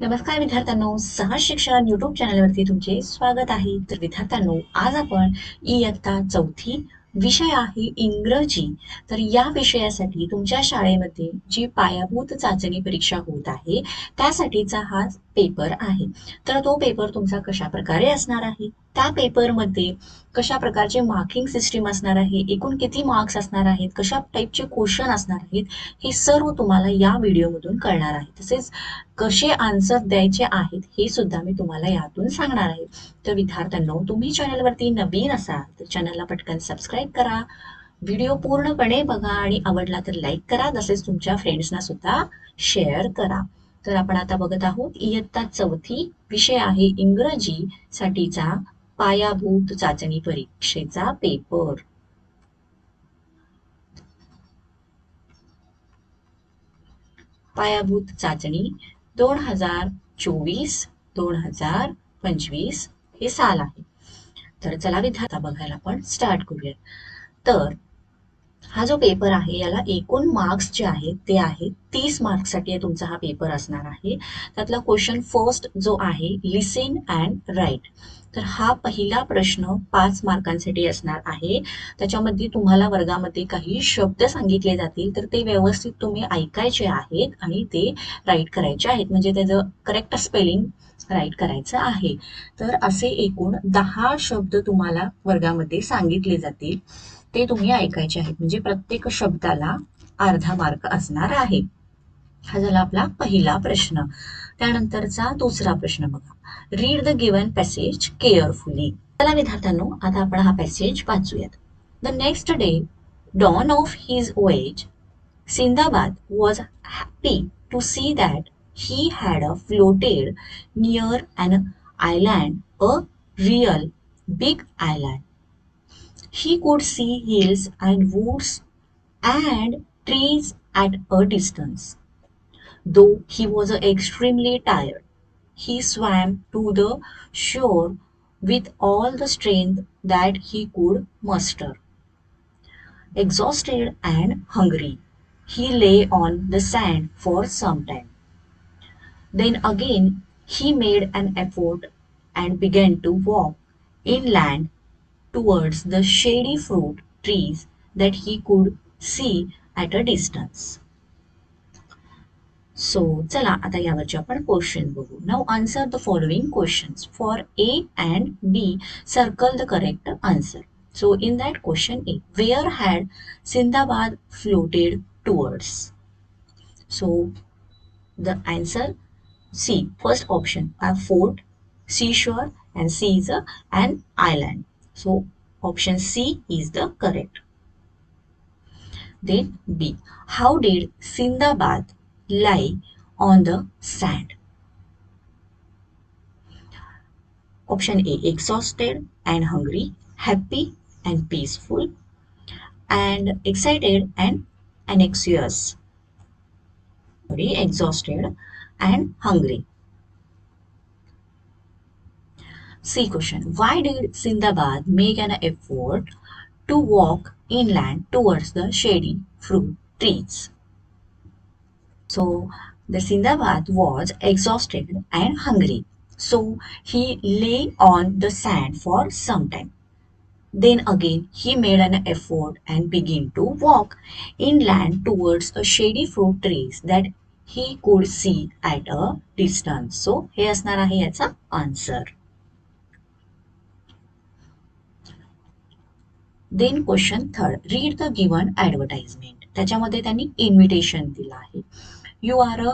नमस्कार विद्यार्थ्यांनो सहज शिक्षण युट्यूब चॅनलवरती तुमचे स्वागत आहे. तर विद्यार्थ्यांनो आज आपण इयत्ता चौथी विषय आहे इंग्रजी. तर या विषयासाठी तुमच्या शाळेमध्ये जी पायाभूत चाचणी परीक्षा होत आहे त्यासाठीचा हा पेपर आहे. तर तो पेपर तुमचा कशा प्रकारे असणार आहे? त्या पेपरमध्ये कशा प्रकारचे मार्किंग सिस्टीम असणार आहे एकूण किती मार्क्स असणार आहेत कशा टाईपचे क्वेश्चन असणार आहेत हे सर्व तुम्हाला या व्हिडिओमधून कळणार आहे. तसेच कसे आन्सर द्यायचे आहेत हे सुद्धा मी तुम्हाला यातून सांगणार आहे. तर विद्यार्थ्यांनो तुम्ही चॅनलवरती नवीन असाल तर चॅनलला पटकन सबस्क्राईब करा. व्हिडिओ पूर्णपणे बघा आणि आवडला तर लाईक करा तसेच तुमच्या फ्रेंड्सना सुद्धा शेअर करा. तर आपण आता बघत आहोत इयत्ता चौथी विषय आहे इंग्रजी साठीचा पायाभूत चाचणी परीक्षेचा पेपर पायाभूत चाचणी दोन हजार चोवीस दोन हजार पंचवीस हे साल आहे. तर चला विद्यार्थी बघायला आपण स्टार्ट करूयात. तर हा जो पेपर आहे याला एकूण मार्क्स जे आहेत ते आहेत तीस मार्क्ससाठी तुमचा हा पेपर असणार आहे. त्यातला क्वेश्चन फर्स्ट जो आहे लिसन अँड राईट तर हा पहिला प्रश्न पाच मार्कांसाठी असणार आहे. त्याच्यामध्ये तुम्हाला वर्गामध्ये काही शब्द सांगितले जातील तर ते व्यवस्थित तुम्ही ऐकायचे आहेत आणि ते राईट करायचे आहेत. म्हणजे त्याचं करेक्ट स्पेलिंग राईट करायचं आहे. तर असे एकूण दहा शब्द तुम्हाला वर्गामध्ये सांगितले जातील. ते तुम्ही ऐकायचे आहेत. म्हणजे प्रत्येक शब्दाला अर्धा मार्क असणार आहे. हा झाला आपला पहिला प्रश्न. त्यानंतरचा दुसरा प्रश्न बघा. Read the given passage carefully चला विद्यार्थ्यांनो आता आपण हा passage वाचूयात. The next day dawn of his ways Sindbad was happy to see that he had a floated near an island a real big island He could see hills and woods and trees at a distance. Though he was extremely tired, he swam to the shore with all the strength that he could muster. Exhausted and hungry, he lay on the sand for some time. Then again he made an effort and began to walk inland towards the shady fruit trees that he could see at a distance. So, चला आता यावरचे आपण question बघू now answer the following questions for A and B circle the correct answer so in that question A where had Sindbad floated towards so the answer C. First option, a fort, seashore, and C is a, an island. So, option C is the correct. Then B. How did Sindabad lie on the sand? Option A. Exhausted and hungry, happy and peaceful, and excited and anxious. Sorry, exhausted and hungry. C question Why did Sindabad make an effort to walk inland towards the shady fruit trees? So, the Sindabad was exhausted and hungry. So, he lay on the sand for some time. Then again, he made an effort and began to walk inland towards the shady fruit trees that he could see at a distance. So, हे असणार आहे याचा answer then question third read the given advertisement त्याच्यामध्ये त्यांनी invitation दिलं आहे. You are a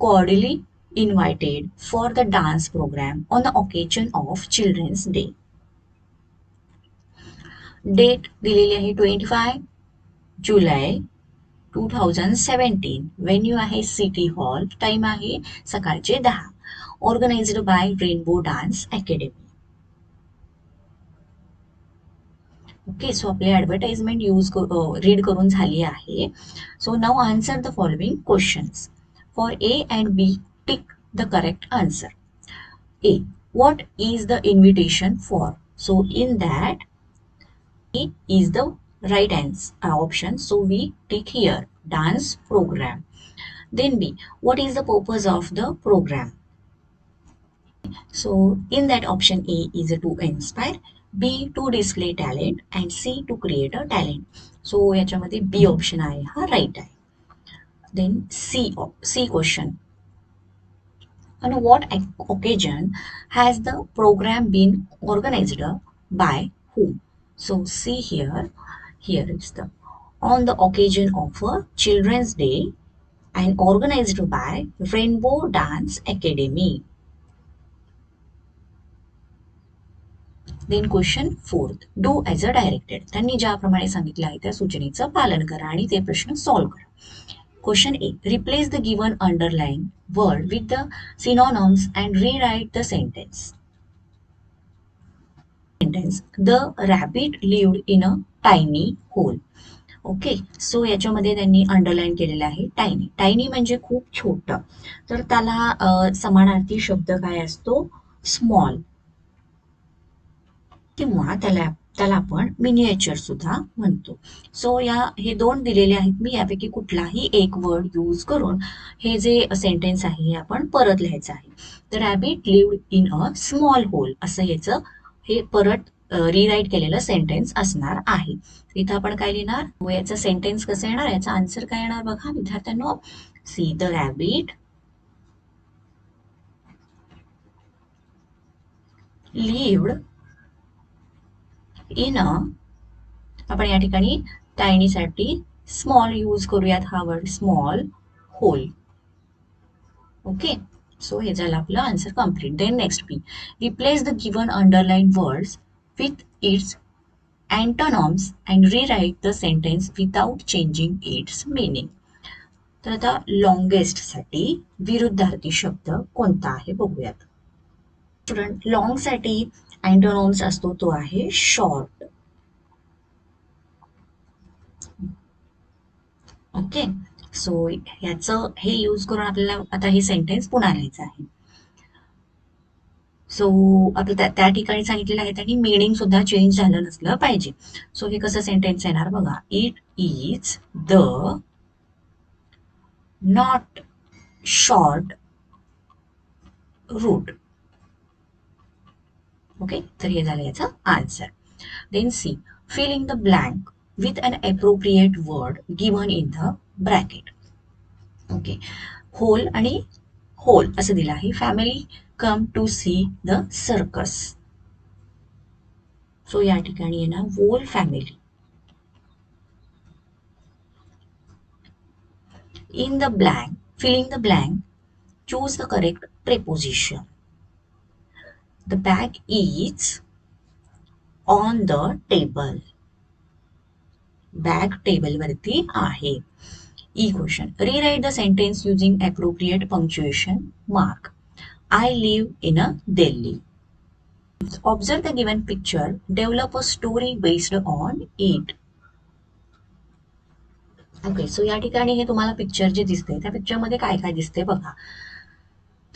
cordially invited for the dance programme on the occasion of children's day date दिलेली आहे ट्वेंटी फाय जुलै टू थाउजंड सेवन्टीन व्हेन्यू आहे city hall time आहे सकाळचे दहा. Organised by rainbow dance academy okay so आपली advertisement use read करून झाली आहे so now answer the following questions for A and B tick the correct answer A what is the invitation for so in that E is the right answer option so we tick here dance program then b what is the purpose of the program so in that option A is to inspire, B to display talent and C to create a talent. So याच्यामध्ये B option आहे हा right आहे then C C question on what ac- occasion has the program been organized by whom so see here here is the on the occasion of a children's day and organized by rainbow dance academy then question fourth do as a directed त्यांनी ज्याप्रमाणे सांगितलं आहे त्या सूचनेचं पालन करा आणि ते प्रश्न सॉल्व्ह करा. Question A replace the given underline word with the synonyms and rewrite the sentence sentence the rabbit lived in a tiny hole okay so याच्यामध्ये त्यांनी अंडरलाईन केलेलं आहे टायनी टायनी म्हणजे खूप छोटं. तर त्याला समानार्थी शब्द काय असतो? स्मॉल किंवा त्याला त्याला आपण मिनिएचर सुद्धा म्हणतो. सो या हे दोन दिलेले आहेत. मी यापैकी कुठलाही एक वर्ड यूज करून हे जे सेंटेन्स आहे हे आपण परत लिहायचं आहे. तर rabbit lived in a small hole असं ह्याचं हे परत रिराईट केलेलं सेंटेन्स असणार आहे. इथं आपण काय लिहिणार? व याचं सेंटेन्स कसं येणार? याचा आन्सर काय येणार बघा? विद्यार्थ्यांनो see the rabbit lived in a आपण या ठिकाणी टायनीसाठी स्मॉल यूज करूयात हा word small hole okay so हे झालं आपलं answer complete then next B replace the given underline words with its antonyms and rewrite the sentence without changing its meaning तर आता लॉंगेस्टसाठी विरुद्धार्थी शब्द कोणता आहे बघूयात. स्टुडंट लॉंगसाठी अँटोनॉम्स असतो तो आहे शॉर्ट ओके सो याचं हे यूज करून आपल्याला आता हे सेंटेन्स पुन्हा लिहायचं आहे. सो आपलं त्या त्या ठिकाणी सांगितलेलं आहे त्यांनी मिनिंग सुद्धा चेंज झालं नसलं पाहिजे. सो हे कसं सेंटेन्स येणार बघा. It is the not short route okay तर हे झालं याचं answer then see fill in the blank with an appropriate word given in the bracket. Okay hole आणि होल असं दिलं आहे. Family come to see the circus so या ठिकाणी आहे ना whole family in the blank filling the blank choose the correct preposition the bag is on the table bag टेबलवरती आहे. E question rewrite the sentence using appropriate punctuation mark I live in a Delhi observe the given picture develop a story based on it okay so या ठिकाणी हे तुम्हाला picture जे दिसते त्या पिक्चरमध्ये काय काय दिसते बघा.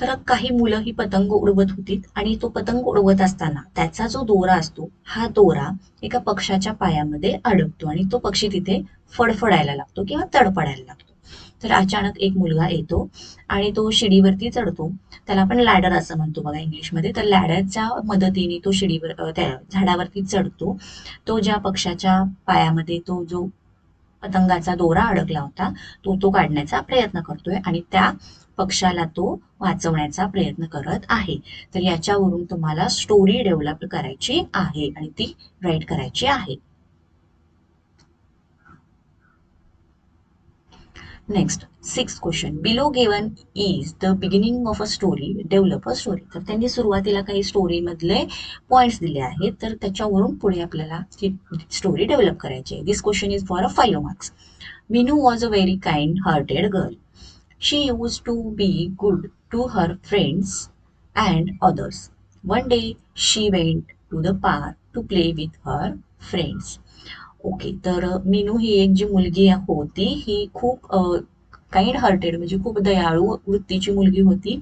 तर काही मुलं ही पतंग उडवत होती आणि तो पतंग उडवत असताना त्याचा जो दोरा असतो हा दोरा एका पक्षाच्या पायामध्ये अडकतो आणि तो पक्षी तिथे फडफडायला लागतो किंवा तडफडायला लागतो. तर अचानक एक मुलगा येतो आणि तो शिडीवरती चढतो. त्याला आपण लॅडर असं म्हणतो बघा इंग्लिशमध्ये. तर लॅडरच्या मदतीने तो शिडीवर त्या झाडावरती चढतो. तो ज्या पक्षाच्या पायामध्ये तो जो पतंगाचा दोरा अडकला होता तो तो काढण्याचा प्रयत्न करतोय आणि त्या पक्षाला तो वाचवण्याचा प्रयत्न करत आहे. तर याच्यावरून तुम्हाला स्टोरी डेव्हलप करायची आहे आणि ती राईट करायची आहे. Next six question below given is the beginning of a story develop a story तर त्यांनी सुरुवातीला काही स्टोरी मधले दिले आहेत. तर त्याच्यावरून पुढे आपल्याला ती स्टोरी डेव्हलप करायची आहे. This question is for a five marks Minu was a very kind hearted girl she use to be good to her friends and others one day she went to the park to play with her friends okay तर मीनू ही एक जी मुलगी होती ही खूप kind hearted म्हणजे खूप दयाळू वृत्तीची मुलगी होती.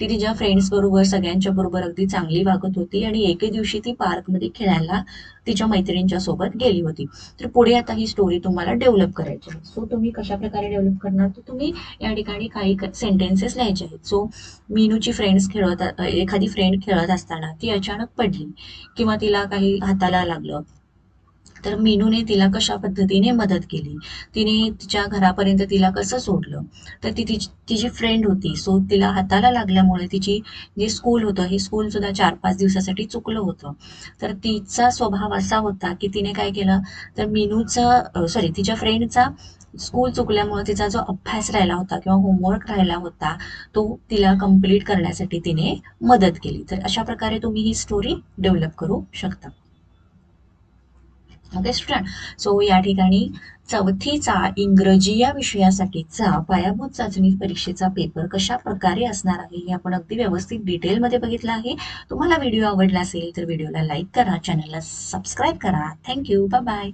ती तिच्या फ्रेंड्स बरोबर सगळ्यांच्या बरोबर अगदी चांगली वागत होती आणि एके दिवशी ती पार्कमध्ये खेळायला तिच्या मैत्रिणींच्या सोबत गेली होती. तर पुढे आता ही स्टोरी तुम्हाला डेव्हलप करायची आहे. सो तुम्ही कशा प्रकारे डेव्हलप करणार? तर तुम्ही या ठिकाणी काही सेंटेन्सेस लिहायचे आहेत. सो मीनूची फ्रेंड्स खेळत एखादी फ्रेंड खेळत असताना ती अचानक पडली किंवा तिला काही हाताला लागलं. तर मीनूने तिला कशा पद्धतीने मदत केली? तिने तिच्या घरापर्यंत तिला कसं सोडलं? तर ती तिची तिची फ्रेंड होती. सो तिला हाताला लागल्यामुळे तिची जे स्कूल होतं हे स्कूल सुद्धा चार पाच दिवसासाठी चुकलं होतं. तर तिचा स्वभाव असा होता की तिने काय केलं? तर मीनूचा सॉरी तिच्या फ्रेंडचा स्कूल चुकल्यामुळे तिचा जो अभ्यास राहिला होता किंवा होमवर्क राहिला होता तो तिला कंप्लीट करण्यासाठी तिने मदत केली. तर अशा प्रकारे तुम्ही ही स्टोरी डेव्हलप करू शकता. ओके स्टुडंट सो या ठिकाणी चौथीचा इंग्रजी या विषयासाठीचा पायाभूत चाचणी परीक्षेचा पेपर कशा प्रकारे असणार आहे हे आपण अगदी व्यवस्थित डिटेलमध्ये बघितलं आहे. तुम्हाला व्हिडिओ आवडला असेल तर व्हिडिओला लाईक करा चॅनलला सबस्क्राईब करा. Thank you bye bye